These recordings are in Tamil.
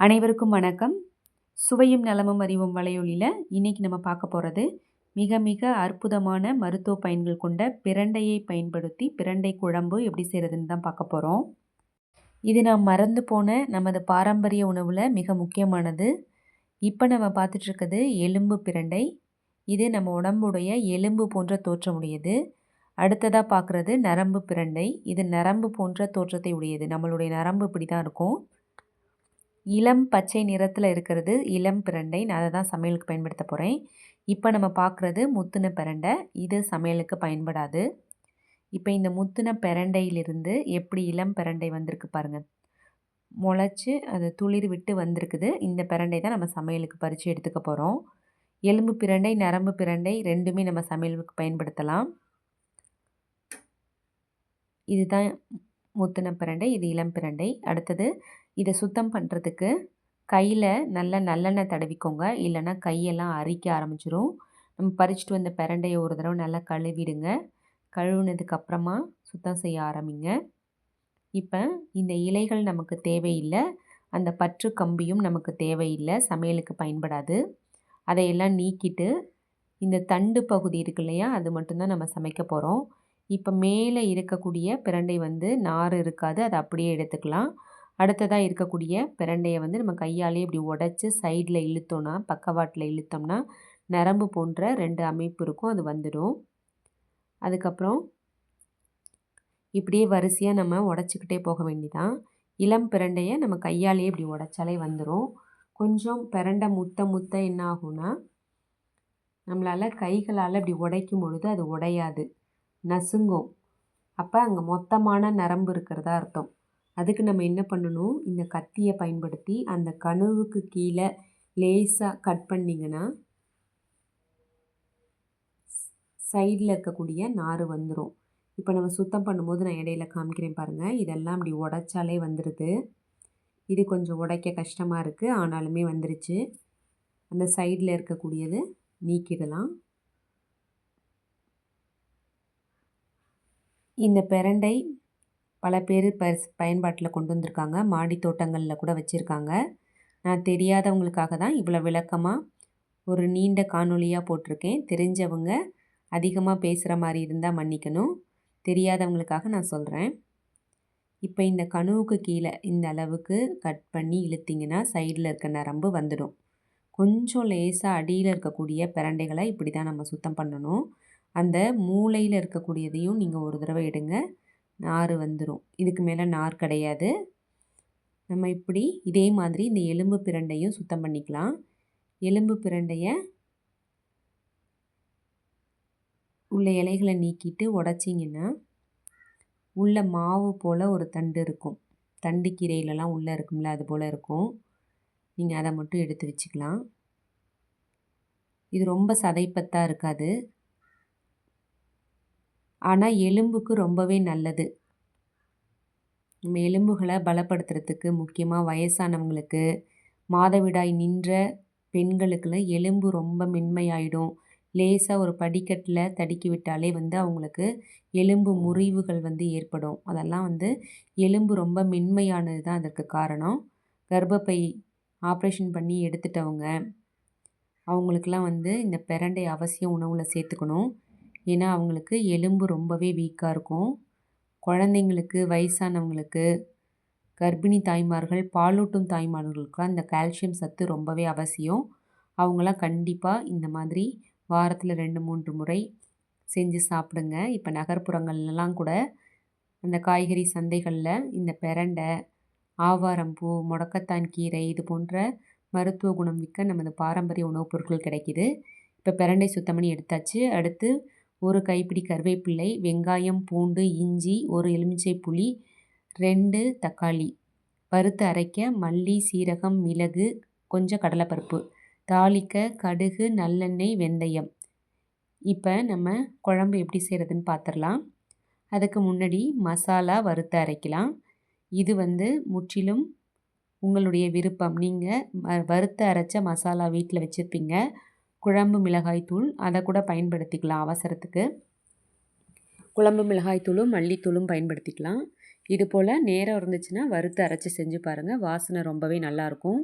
அனைவருக்கும் வணக்கம். சுவையும் நலமும் அறிவும் வலையொலியில் இன்றைக்கி நம்ம பார்க்க போகிறது மிக மிக அற்புதமான மருத்துவ பயன்கள் கொண்ட பிரண்டையை பயன்படுத்தி பிரண்டை குழம்பு எப்படி செய்கிறதுன்னு தான் பார்க்க போகிறோம் இது நாம் மறந்து போன நமது பாரம்பரிய உணவில் மிக முக்கியமானது. இப்போ நம்ம பார்த்துட்ருக்கிறது எலும்பு பிரண்டை. இது நம்ம உடம்புடைய எலும்பு போன்ற தோற்றம் உடையது அடுத்ததாக பார்க்குறது நரம்பு பிரண்டை. இது நரம்பு போன்ற தோற்றத்தை உடையது. நம்மளுடைய நரம்பு இப்படி தான் இருக்கும். இளம் பச்சை நிறத்தில் இருக்கிறது இளம் பிரண்டை. நான் அதை தான் சமையலுக்கு பயன்படுத்த போகிறேன் இப்போ நம்ம பார்க்குறது முத்துன பிரண்டை. இது சமையலுக்கு பயன்படாது. இப்போ இந்த முத்துன பிரண்டையிலிருந்து எப்படி இளம் பிரண்டை வந்திருக்கு பாருங்கள் முளைச்சி அது துளிர் விட்டு வந்திருக்குது. இந்த பிரண்டை தான் நம்ம சமையலுக்கு பறித்து எடுத்துக்க போகிறோம் எலும்பு பிரண்டை நரம்பு பிரண்டை ரெண்டுமே நம்ம சமையலுக்கு பயன்படுத்தலாம். இதுதான் முத்துன பிரண்டை இது இளம் பிரண்டை. அடுத்தது இதை சுத்தம் பண்ணுறதுக்கு கையில் நல்ல நல்லெண்ணெய் தடவிக்கோங்க. இல்லைன்னா கையெல்லாம் அரிக்க ஆரம்பிச்சிரும். நம்ம பறிச்சுட்டு வந்த பிரண்டையை ஒரு தடவை நல்லா கழுவிடுங்க. கழுவுனதுக்கப்புறமா சுத்தம் செய்ய ஆரம்பிங்க. இப்போ இந்த இலைகள் நமக்கு தேவையில்லை. அந்த பற்று கம்பியும் நமக்கு தேவையில்லை. சமையலுக்கு பயன்படாது. அதையெல்லாம் நீக்கிட்டு இந்த தண்டு பகுதி இருக்கு இல்லையா? அது மட்டும்தான் நம்ம சமைக்க போகிறோம் இப்போ மேலே இருக்கக்கூடிய பிரண்டை வந்து நார் இருக்காது. அதை அப்படியே எடுத்துக்கலாம். அடுத்ததாக இருக்கக்கூடிய பிரண்டையை வந்து நம்ம கையாலே இப்படி உடச்சி சைடில் இழுத்தோன்னா பக்கவாட்டில் இழுத்தோம்னா நரம்பு போன்ற ரெண்டு அமைப்பு இருக்கும் அது வந்துடும். அதுக்கப்புறம் இப்படியே வரிசையாக நம்ம உடச்சிக்கிட்டே போக வேண்டிதான். இளம் பிரண்டையை நம்ம கையாலேயே இப்படி உடச்சாலே வந்துடும் கொஞ்சம் பிரண்டை முத்த முத்த என்ன ஆகும்னா நம்மளால் கைகளால் இப்படி உடைக்கும் பொழுது அது உடையாது. நசுங்கும். அப்போ அங்கே மொத்தமான நரம்பு இருக்கிறதா அர்த்தம். அதுக்கு நம்ம என்ன பண்ணணும்? இந்த கத்தியை பயன்படுத்தி அந்த கனவுக்கு கீழே லேசாக கட் பண்ணிங்கன்னா சைடில் இருக்கக்கூடிய நார் வந்துடும் இப்போ நம்ம சுத்தம் பண்ணும்போது நான் இடையில காமிக்கிறேன் பாருங்கள் இதெல்லாம் அப்படி உடைச்சாலே வந்துடுது இது கொஞ்சம் உடைக்க கஷ்டமாக இருக்குது ஆனாலுமே வந்துருச்சு. அந்த சைடில் இருக்கக்கூடியது நீக்கிடலாம். இந்த பிரண்டை பல பேர் பரிஸ் பயன்பாட்டில் கொண்டு வந்திருக்காங்க. மாடி தோட்டங்களில் கூட வச்சுருக்காங்க. நான் தெரியாதவங்களுக்காக தான் இவ்வளோ விளக்கமாக ஒரு நீண்ட காணொலியாக போட்டிருக்கேன். தெரிஞ்சவங்க அதிகமாக பேசுகிற மாதிரி இருந்தால் மன்னிக்கணும். தெரியாதவங்களுக்காக நான் சொல்கிறேன் இப்போ இந்த கணுவுக்கு கீழே இந்த அளவுக்கு கட் பண்ணி இழுத்திங்கன்னா சைடில் இருக்க நரம்பு வந்துடும். கொஞ்சம் லேசாக அடியில் இருக்கக்கூடிய பிரண்டைகளை இப்படி தான் நம்ம சுத்தம் பண்ணணும். அந்த மூளையில் இருக்கக்கூடியதையும் நீங்கள் ஒரு தடவை எடுங்க. நார் வந்துடும் இதுக்கு மேலே நார் கிடையாது. நம்ம இப்படி இதே மாதிரி இந்த எலும்பு பிரண்டையும் சுத்தம் பண்ணிக்கலாம். எலும்பு பிரண்டையை உள்ள இலைகளை நீக்கிட்டு உடச்சிங்கன்னா உள்ள மாவு போல் ஒரு தண்டு இருக்கும். தண்டு கீரையிலலாம் உள்ளே இருக்கும்ல அது போல் இருக்கும். நீங்கள் அதை மட்டும் எடுத்து வச்சுக்கலாம். இது ரொம்ப சதைப்பத்தாக இருக்காது. ஆனால் எலும்புக்கு ரொம்பவே நல்லது. நம்ம எலும்புகளை பலப்படுத்துறதுக்கு முக்கியமாக வயசானவங்களுக்கு மாதவிடாய் நின்ற பெண்களுக்கெல்லாம் எலும்பு ரொம்ப மென்மையாயிடும். லேசாக ஒரு படிக்கட்டில் தடுக்கி விட்டாலே வந்து அவங்களுக்கு எலும்பு முறிவுகள் வந்து ஏற்படும். அதெல்லாம் வந்து எலும்பு ரொம்ப மென்மையானது தான் அதற்கு காரணம். கர்ப்பப்பை ஆப்ரேஷன் பண்ணி எடுத்துட்டவங்க அவங்களுக்கெல்லாம் வந்து இந்த பிரண்டை அவசியம் உணவில் சேர்த்துக்கணும். ஏன்னா அவங்களுக்கு எலும்பு ரொம்பவே வீக்காக இருக்கும். குழந்தைங்களுக்கு வயசானவங்களுக்கு கர்ப்பிணி தாய்மார்கள் பாலூட்டும் தாய்மார்களுக்குலாம் இந்த கால்சியம் சத்து ரொம்பவே அவசியம். அவங்களாம் கண்டிப்பாக இந்த மாதிரி வாரத்தில் ரெண்டு மூன்று முறை செஞ்சு சாப்பிடுங்க. இப்போ நகர்ப்புறங்கள்லாம் கூட அந்த காய்கறி சந்தைகளில் இந்த பிரண்டை ஆவாரம்பூ முடக்கத்தான் கீரை இது போன்ற மருத்துவ குணம் மிக்க நமது பாரம்பரிய உணவுப் பொருட்கள் கிடைக்கிது. இப்போ பிரண்டை சுத்தம் பண்ணி எடுத்தாச்சு. அடுத்து ஒரு கைப்பிடி கருவேப்பிள்ளை வெங்காயம் பூண்டு இஞ்சி ஒரு எலுமிச்சை புளி ரெண்டு தக்காளி. வறுத்து அரைக்க மல்லி சீரகம் மிளகு கொஞ்சம் கடலைப்பருப்பு. தாளிக்க கடுகு நல்லெண்ணெய் வெந்தயம். இப்போ நம்ம குழம்பு எப்படி செய்கிறதுன்னு பார்த்துடலாம் அதுக்கு முன்னாடி மசாலா வறுத்து அரைக்கலாம். இது வந்து முற்றிலும் உங்களுடைய விருப்பம். நீங்கள் வறுத்து அரைச்ச மசாலா வீட்டில் வச்சுருப்பீங்க. குழம்பு மிளகாய்த்தூள் அதை கூட பயன்படுத்திக்கலாம் அவசரத்துக்கு. குழம்பு மிளகாய்த்தூளும் மல்லித்தூளும் பயன்படுத்திக்கலாம். இது போல் நேரம் இருந்துச்சுன்னா வறுத்து அரைச்சி செஞ்சு பாருங்கள் வாசனை ரொம்பவே நல்லாயிருக்கும்.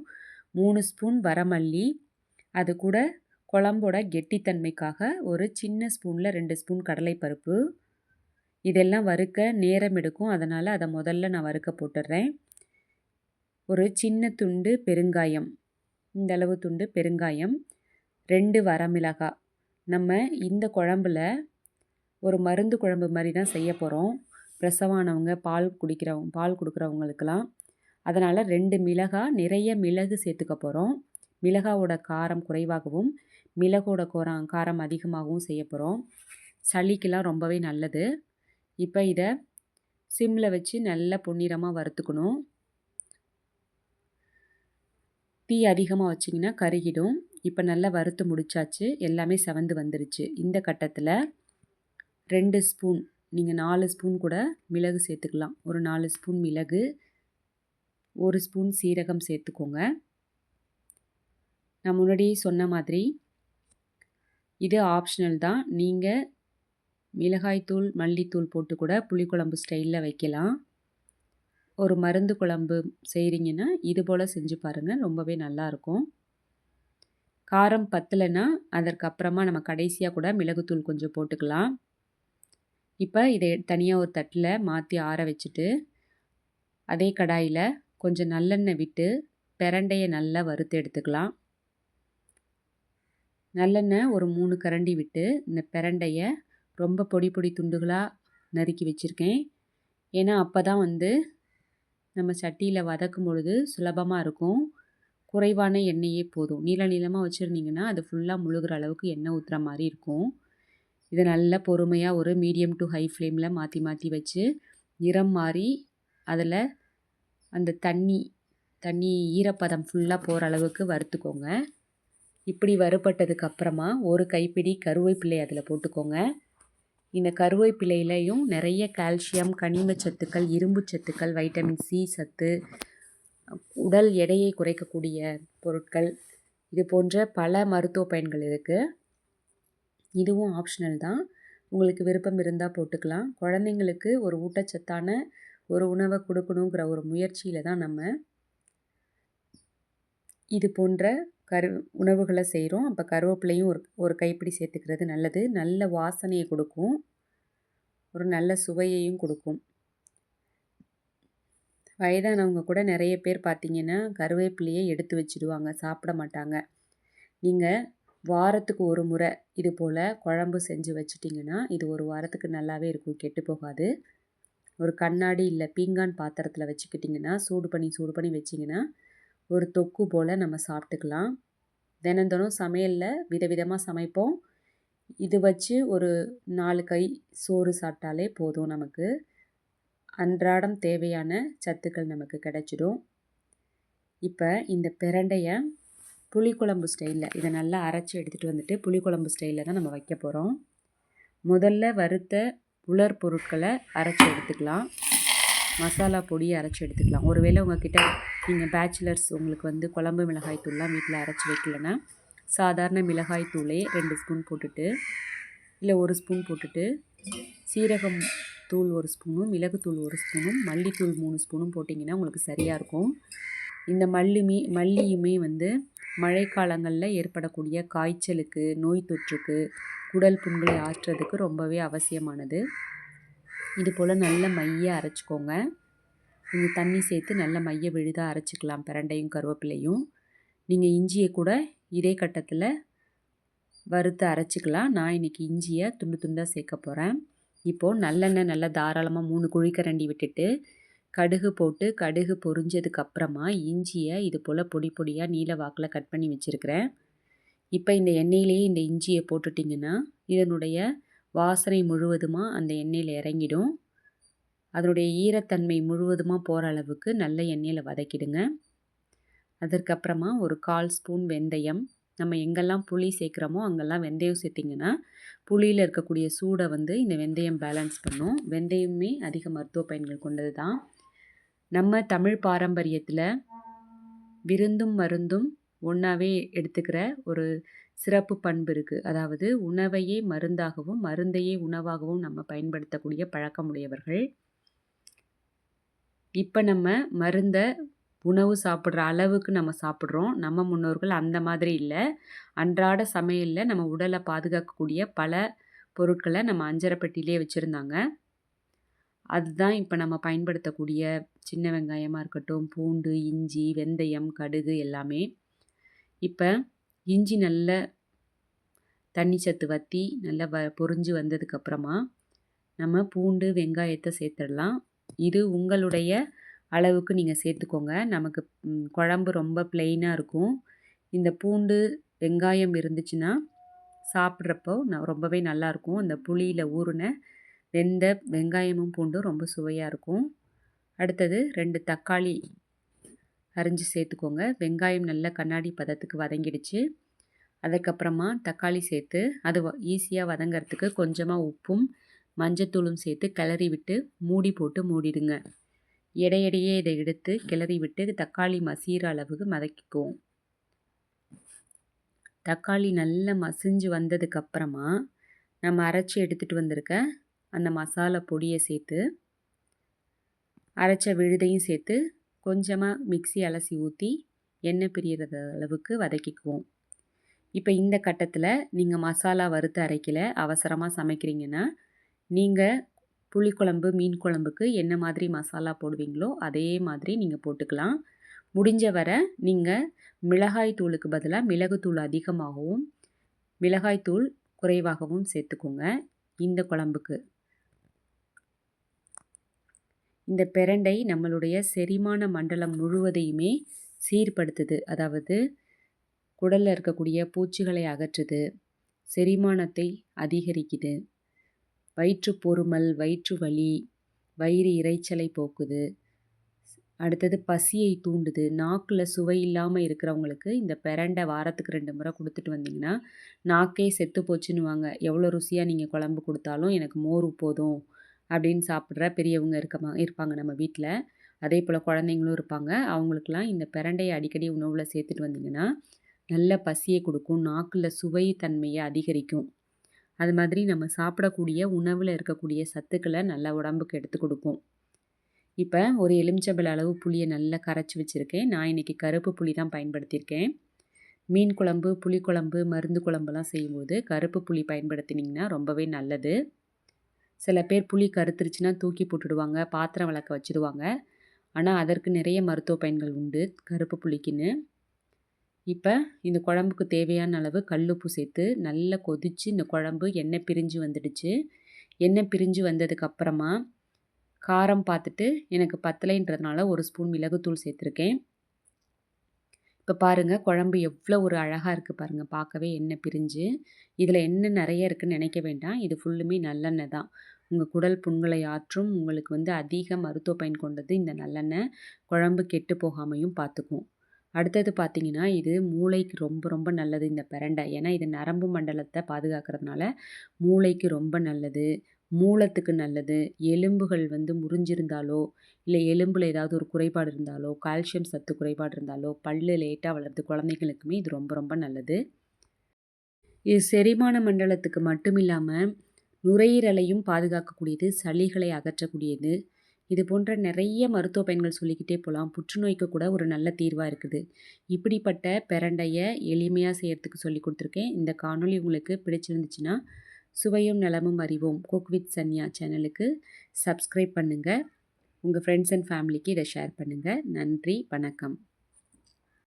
மூணு ஸ்பூன் வரமல்லி அது கூட குழம்போட கெட்டித்தன்மைக்காக ஒரு சின்ன ஸ்பூனில் ரெண்டு ஸ்பூன் கடலைப்பருப்பு. இதெல்லாம் வறுக்க நேரம் எடுக்கும். அதனால் அதை முதல்ல நான் வறுக்க போட்டுடுறேன். ஒரு சின்ன துண்டு பெருங்காயம் இந்தளவு துண்டு பெருங்காயம். ரெண்டு வரமிளகாய் நம்ம இந்த குழம்புல ஒரு மருந்து குழம்பு மாதிரி தான் செய்ய போகிறோம் பிரசவானவங்க பால் குடிக்கிறவங்க பால் கொடுக்குறவங்களுக்கெல்லாம். அதனால் ரெண்டு மிளகாய் நிறைய மிளகு சேர்த்துக்க போகிறோம் மிளகாவோட காரம் குறைவாகவும் மிளகோட கோரம் காரம் அதிகமாகவும் செய்ய போகிறோம் சளிக்கெலாம் ரொம்பவே நல்லது. இப்போ இதை சிம்மில் வச்சு நல்லா பொன்னிறமாக வறுத்துக்கணும். தீ அதிகமாக வச்சிங்கன்னா கருகிடும். இப்போ நல்லா வறுத்து முடிச்சாச்சு. எல்லாமே செவந்து வந்துருச்சு. இந்த கட்டத்தில் ரெண்டு ஸ்பூன் நீங்கள் நாலு ஸ்பூன் கூட மிளகு சேர்த்துக்கலாம். ஒரு நாலு ஸ்பூன் மிளகு ஒரு ஸ்பூன் சீரகம் சேர்த்துக்கோங்க. நான் முன்னாடி சொன்ன மாதிரி இது ஆப்ஷனல் தான். நீங்கள் மிளகாய்த்தூள் மல்லித்தூள் போட்டு கூட புளிக்குழம்பு ஸ்டைலில் வைக்கலாம். ஒரு மருந்து குழம்பு செய்கிறீங்கன்னா இது போல் செஞ்சு பாருங்கள் ரொம்பவே நல்லாயிருக்கும் காரம் பத்தலைன்னா அதற்கப்புறமா நம்ம கடைசியாக கூட மிளகுத்தூள் கொஞ்சம் போட்டுக்கலாம். இப்போ இதை தனியாக ஒரு தட்டில் மாற்றி ஆற வச்சுட்டு அதே கடாயில் கொஞ்சம் நல்லெண்ணெய் விட்டு பிரண்டையை நல்லா வறுத்து எடுத்துக்கலாம். நல்லெண்ணெய் ஒரு மூணு கரண்டி விட்டு இந்த பிரண்டையை ரொம்ப பொடி பொடி துண்டுகளாக நறுக்கி வச்சுருக்கேன். ஏன்னா அப்போ தான் வந்து நம்ம சட்டியில் வதக்கும் பொழுது சுலபமாக இருக்கும். குறைவான எண்ணெயே போதும். நீள நீளமாக வச்சுருந்தீங்கன்னா அது ஃபுல்லாக முழுகிற அளவுக்கு எண்ணெய் ஊற்றுற மாதிரி இருக்கும். இதை நல்லா பொறுமையாக ஒரு மீடியம் டு ஹை ஃப்ளேமில் மாற்றி மாற்றி வச்சு நிறம் மாறி அதில் அந்த தண்ணி தண்ணி ஈரப்பதம் ஃபுல்லாக போகிற அளவுக்கு வறுத்துக்கோங்க. இப்படி வறுபட்டதுக்கு அப்புறமா ஒரு கைப்பிடி கருவேப்பிலை அதில் போட்டுக்கோங்க. இந்த கருவேப்பிலையிலையும் நிறைய கால்சியம் கனிம சத்துக்கள் இரும்பு சத்துக்கள் வைட்டமின் சி சத்து உடல் எடையை குறைக்கக்கூடிய பொருட்கள் இது போன்ற பல மருத்துவ பயன்கள் இருக்குது இதுவும் ஆப்ஷனல் தான். உங்களுக்கு விருப்பம் இருந்தால் போட்டுக்கலாம். குழந்தைங்களுக்கு ஒரு ஊட்டச்சத்தான ஒரு உணவை கொடுக்கணுங்கிற ஒரு முயற்சியில் தான் நம்ம இது போன்ற கரு உணவுகளை செய்கிறோம் அப்போ கருவேப்பிலையும் ஒரு ஒரு கைப்பிடி சேர்த்துக்கிறது நல்லது. நல்ல வாசனையை கொடுக்கும். ஒரு நல்ல சுவையையும் கொடுக்கும். வயதானவங்க கூட நிறைய பேர் பார்த்திங்கன்னா கருவேப்பிலையை எடுத்து வச்சுடுவாங்க சாப்பிட மாட்டாங்க. நீங்கள் வாரத்துக்கு ஒரு முறை இது போல் குழம்பு செஞ்சு வச்சிட்டிங்கன்னா இது ஒரு வாரத்துக்கு நல்லாவே இருக்கும் கெட்டு போகாது. ஒரு கண்ணாடி இல்லை பீங்கான் பாத்திரத்தில் வச்சுக்கிட்டிங்கன்னா சூடு பண்ணி சூடு பண்ணி வச்சிங்கன்னா ஒரு தொக்கு போல் நம்ம சாப்பிட்டுக்கலாம். தினம் சமையலில் விதவிதமாக சமைப்போம். இது வச்சு ஒரு நாலு கை சோறு சாப்பிட்டாலே போதும் நமக்கு. அன்றாடம் தேவையான சத்துக்கள் நமக்கு கிடச்சிடும். இப்போ இந்த பிரண்டையை புளிக்குழம்பு ஸ்டைலில் இதை நல்லா அரைச்சி எடுத்துகிட்டு வந்துட்டு புளிக்குழம்பு ஸ்டைலில் தான் நம்ம வைக்க போகிறோம் முதல்ல வறுத்த உலர் பொருட்களை அரைச்சி எடுத்துக்கலாம். மசாலா பொடியை அரைச்சி எடுத்துக்கலாம். ஒருவேளை உங்ககிட்ட நீங்கள் பேச்சுலர்ஸ் உங்களுக்கு வந்து குழம்பு மிளகாய் தூள்லாம் வீட்டில் அரைச்சி வைக்கலன்னா சாதாரண மிளகாய் தூளே ரெண்டு ஸ்பூன் போட்டுட்டு இல்லை ஒரு ஸ்பூன் போட்டுட்டு சீரகம் தூள் ஒரு ஸ்பூனும் மிளகுத்தூள் ஒரு ஸ்பூனும் மல்லித்தூள் மூணு ஸ்பூனும் போட்டிங்கன்னா உங்களுக்கு சரியாக இருக்கும். இந்த மல்லுமே மல்லியுமே வந்து மழைக்காலங்களில் ஏற்படக்கூடிய காய்ச்சலுக்கு நோய் தொற்றுக்கு குடல் புண்களை ஆற்றுறதுக்கு ரொம்பவே அவசியமானது. இது போல் நல்ல மைய அரைச்சிக்கோங்க. நீங்கள் தண்ணி சேர்த்து நல்ல மைய விழுதாக அரைச்சிக்கலாம் பிரண்டையும் கருவேப்பிலையும். நீங்கள் இஞ்சியை கூட இதே கட்டத்தில் வறுத்து அரைச்சிக்கலாம். நான் இன்றைக்கி இஞ்சியை துண்டு துண்டாக சேர்க்க போகிறேன் இப்போது நல்லெண்ணெய் நல்லா தாராளமாக மூணு குழிக்கரண்டி விட்டுட்டு கடுகு போட்டு கடுகு பொரிஞ்சதுக்கப்புறமா இஞ்சியை இது போல் பொடி பொடியாக நீல வாக்கில் கட் பண்ணி வச்சுருக்கிறேன். இப்போ இந்த எண்ணெயிலேயே இந்த இஞ்சியை போட்டுட்டிங்கன்னா இதனுடைய வாசனை முழுவதுமாக அந்த எண்ணெயில் இறங்கிடும். அதனுடைய ஈரத்தன்மை முழுவதுமாக போகிற அளவுக்கு நல்ல எண்ணெயில் வதக்கிடுங்க. அதற்கப்புறமா ஒரு கால் ஸ்பூன் வெந்தயம் நம்ம எங்கெல்லாம் புளி சேர்க்குறோமோ அங்கெல்லாம் வெந்தயம் சேர்த்திங்கன்னா புளியில் இருக்கக்கூடிய சூடை வந்து இந்த வெந்தயம் பேலன்ஸ் பண்ணும். வெந்தயமே அதிக மருத்துவ பயன்கள் கொண்டது தான் நம்ம தமிழ் பாரம்பரியத்தில் விருந்தும் மருந்தும் ஒன்றாவே எடுத்துக்கிற ஒரு சிறப்பு பண்பு இருக்குது அதாவது உணவையே மருந்தாகவும் மருந்தையே உணவாகவும் நம்ம பயன்படுத்தக்கூடிய பழக்கமுடையவர்கள். இப்போ நம்ம மருந்தை உணவு சாப்பிட்ற அளவுக்கு நம்ம சாப்பிட்றோம். நம்ம முன்னோர்கள் அந்த மாதிரி இல்லை. அன்றாட சமையலில் நம்ம உடலை பாதுகாக்கக்கூடிய பல பொருட்களை நம்ம அஞ்சரை பெட்டியிலே வச்சுருந்தாங்க. அதுதான் இப்போ நம்ம பயன்படுத்தக்கூடிய சின்ன வெங்காயமாக இருக்கட்டும் பூண்டு இஞ்சி வெந்தயம் கடுகு எல்லாமே. இப்போ இஞ்சி நல்ல தண்ணி சத்து வற்றி நல்லா வ பொறிஞ்சு வந்ததுக்கப்புறமா நம்ம பூண்டு வெங்காயத்தை சேர்த்துடலாம். இது உங்களுடைய அளவுக்கு நீங்கள் சேர்த்துக்கோங்க. நமக்கு குழம்பு ரொம்ப ப்ளெயினாக இருக்கும். இந்த பூண்டு வெங்காயம் இருந்துச்சுன்னா சாப்பிட்றப்போ நான் ரொம்பவே நல்லாயிருக்கும் அந்த புளியில் ஊறின வெந்த வெங்காயமும் பூண்டும் ரொம்ப சுவையாக இருக்கும். அடுத்தது ரெண்டு தக்காளி அரிஞ்சு சேர்த்துக்கோங்க. வெங்காயம் நல்லா கண்ணாடி பதத்துக்கு வதங்கிடுச்சு. அதுக்கப்புறமா தக்காளி சேர்த்து அது ஈஸியாக வதங்கிறதுக்கு கொஞ்சமாக உப்பும் மஞ்சத்தூளும் சேர்த்து கிளறி விட்டு மூடி போட்டு மூடிடுங்க. இடையிடையே இதை எடுத்து கிளறி விட்டு தக்காளி மசிகிற அளவுக்கு மதக்கிக்குவோம். தக்காளி நல்லா மசிஞ்சு வந்ததுக்கப்புறமா நம்ம அரைச்சி எடுத்துகிட்டு வந்திருக்க அந்த மசாலா பொடியை சேர்த்து அரைச்ச விழுதையும் சேர்த்து கொஞ்சமாக மிக்சி அலசி ஊற்றி எண்ணெய் பிரியிறது அளவுக்கு வதக்கிக்குவோம். இப்போ இந்த கட்டத்தில் நீங்கள் மசாலா வறுத்து அரைக்கல அவசரமாக சமைக்கிறீங்கன்னா நீங்கள் புளிக்குழம்பு மீன் குழம்புக்கு என்ன மாதிரி மசாலா போடுவீங்களோ அதே மாதிரி நீங்கள் போட்டுக்கலாம். முடிஞ்ச வரை நீங்கள் மிளகாய் தூளுக்கு பதிலாக மிளகுத்தூள் அதிகமாகவும் மிளகாய் தூள் குறைவாகவும் சேர்த்துக்கோங்க. இந்த குழம்புக்கு. இந்த பிரண்டை நம்மளுடைய செரிமான மண்டலம் முழுவதையுமே சீர்படுத்துது. அதாவது குடலில் இருக்கக்கூடிய பூச்சிகளை அகற்றுது செரிமானத்தை அதிகரிக்குது. வயிற்று பொறுமல் வயிற்று வலி வயிறு இறைச்சலை போக்குது. அடுத்தது பசியை தூண்டுது. நாக்கில் சுவை இல்லாமல் இருக்கிறவங்களுக்கு இந்த பிரண்டை வாரத்துக்கு ரெண்டு முறை கொடுத்துட்டு வந்திங்கன்னா நாக்கே செத்து போச்சுன்னுவாங்க. எவ்வளோ ருசியாக நீங்கள் குழம்பு கொடுத்தாலும் எனக்கு மோர் போதும் அப்படின்னு சாப்பிட்ற பெரியவங்க இருக்கமா இருப்பாங்க நம்ம வீட்டில் அதே போல் குழந்தைங்களும் இருப்பாங்க. அவங்களுக்கெல்லாம் இந்த பிரண்டையை அடிக்கடி உணவில் சேர்த்துட்டு வந்திங்கன்னா நல்ல பசியை கொடுக்கும். நாக்கில் சுவை தன்மையை அதிகரிக்கும். அது மாதிரி நம்ம சாப்பிடக்கூடிய உணவில் இருக்கக்கூடிய சத்துக்களை நல்லா உடம்புக்கு எடுத்து கொடுக்கும். இப்போ ஒரு எலுமிச்சம்பழ அளவு புளியை நல்லா கரைச்சி வச்சுருக்கேன். நான் இன்றைக்கி கருப்பு புளி தான் பயன்படுத்தியிருக்கேன். மீன் குழம்பு புளிக்குழம்பு மருந்து குழம்புலாம் செய்யும்போது கருப்பு புளி பயன்படுத்தினீங்கன்னா ரொம்பவே நல்லது. சில பேர் புளி கருத்துருச்சுன்னா தூக்கி போட்டுடுவாங்க பாத்திரம் விளக்க வச்சுடுவாங்க ஆனால் அதற்கு நிறைய மருத்துவ பயன்கள் உண்டு கருப்பு புளிக்குன்னு. இப்போ இந்த குழம்புக்கு தேவையான அளவு கல்லுப்பு சேர்த்து நல்லா கொதித்து இந்த குழம்பு எண்ணெய் பிரிஞ்சு வந்துடுச்சு. எண்ணெய் பிரிஞ்சு வந்ததுக்கப்புறமா காரம் பார்த்துட்டு எனக்கு பத்தலைன்றதுனால ஒரு ஸ்பூன் மிளகுத்தூள் சேர்த்துருக்கேன். இப்போ பாருங்கள் குழம்பு எவ்வளோ ஒரு அழகாக இருக்குது பாருங்கள் பார்க்கவே எண்ணெய் பிரிஞ்சு. இதில் எண்ணெய் நிறைய இருக்குதுன்னு நினைக்க வேண்டாம் இது ஃபுல்லுமே நல்லெண்ணெய் தான். உங்கள் குடல் புண்களை ஆற்றும் உங்களுக்கு வந்து அதிக மருத்துவ பயன் கொண்டது இந்த நல்லெண்ணெய். குழம்பு கெட்டு போகாமையும் பார்த்துக்கும் அடுத்தது பார்த்திங்கன்னா இது மூளைக்கு ரொம்ப ரொம்ப நல்லது இந்த பிரண்டை. ஏன்னா இது நரம்பு மண்டலத்தை பாதுகாக்கிறதுனால மூளைக்கு ரொம்ப நல்லது மூலத்துக்கு நல்லது. எலும்புகள் வந்து முறிஞ்சிருந்தாலோ இல்லை எலும்பில் ஏதாவது ஒரு குறைபாடு இருந்தாலோ கால்சியம் சத்து குறைபாடு இருந்தாலோ பல்லு லேட்டாக வளருது குழந்தைகளுக்குமே இது ரொம்ப ரொம்ப நல்லது. இது செரிமான மண்டலத்துக்கு மட்டும் இல்லாமல் நுரையீரலையும் பாதுகாக்கக்கூடியது சளிகளை அகற்றக்கூடியது. இது போன்ற நிறைய மருத்துவ பயன்கள் சொல்லிக்கிட்டே போகலாம் புற்றுநோய்க்கு கூட ஒரு நல்ல தீர்வாக இருக்குது. இப்படிப்பட்ட பிரண்டையை எளிமையாக செய்கிறதுக்கு சொல்லி கொடுத்துருக்கேன். இந்த காணொலி உங்களுக்கு பிடிச்சிருந்துச்சுன்னா சுவையும் நலமும் அறிவோம். குக் வித் சன்யா சேனலுக்கு சப்ஸ்கிரைப் பண்ணுங்கள் உங்கள் ஃப்ரெண்ட்ஸ் அண்ட் ஃபேமிலிக்கு இதை ஷேர் பண்ணுங்கள் நன்றி வணக்கம்.